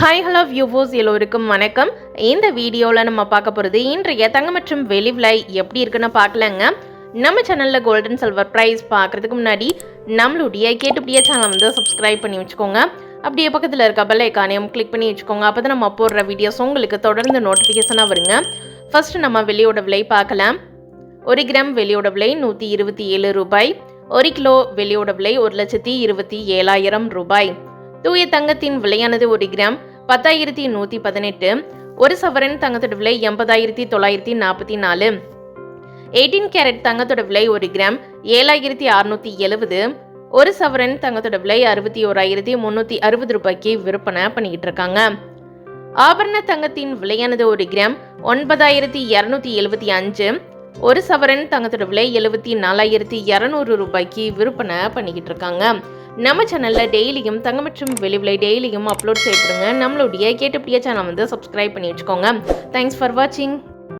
Hi hello வியூவோஸ் எல்லோருக்கும் வணக்கம். இந்த வீடியோவில் நம்ம பார்க்க போகிறது இன்றைய தங்கம் மற்றும் வெளி விலை எப்படி இருக்குன்னு பார்க்கலங்க. நம்ம சேனலில் கோல்டன் சில்வர் ப்ரைஸ் பார்க்குறதுக்கு முன்னாடி நம்மளுடைய கேட்டுப்படிய சேனலை வந்து சப்ஸ்கிரைப் பண்ணி வச்சுக்கோங்க. அப்படியே பக்கத்தில் இருக்க பெல் ஐக்கானையும் கிளிக் பண்ணி வச்சுக்கோங்க. அப்போ தான் நம்ம போடுற வீடியோஸ் உங்களுக்கு தொடர்ந்து நோட்டிஃபிகேஷனாக வருங்க. ஃபர்ஸ்ட் நம்ம வெளியோட விலை பார்க்கலாம். ஒரு கிராம் வெளியோட விலை நூற்றி இருபத்தி ஏழு ரூபாய். ஒரு கிலோ வெளியோட விலை ஒரு லட்சத்தி இருபத்தி ஏழாயிரம் ரூபாய். தூய தங்கத்தின் விலையானது ஒரு கிராம் பத்தாயிரத்தி நூற்றி பதினெட்டு. ஒரு சவரன் தங்கத்தோட விலை எண்பதாயிரத்தி தொள்ளாயிரத்தி நாற்பத்தி நாலு. எயிட்டீன் கேரட் தங்கத்தோட விலை ஒரு கிராம் ஏழாயிரத்தி அறுநூத்தி எழுபது ஒரு சவரன் தங்கத்தோட விலை அறுபத்தி ஓராயிரத்தி முந்நூற்றி அறுபது ரூபாய்க்கு விற்பனை பண்ணிக்கிட்டு இருக்காங்க. ஆபரண தங்கத்தின் விலையானது ஒரு கிராம் ஒன்பதாயிரத்தி இரநூத்தி எழுபத்தி அஞ்சு. ஒரு சவரன் தங்கத்தோட விலை எழுபத்தி நாலாயிரத்தி இரநூறு ரூபாய்க்கு விற்பனை பண்ணிக்கிட்டு இருக்காங்க. நம்ம சேனலில் டெய்லியும் தங்க மற்றும் வெளி விலை டெய்லியும் அப்லோட் செய்யப்படுங்க நம்மளுடைய கேட்டுப்படிய சேனல் வந்து சப்ஸ்கிரைப் பண்ணி வச்சுக்கோங்க. தேங்க்ஸ் ஃபார் வாட்சிங்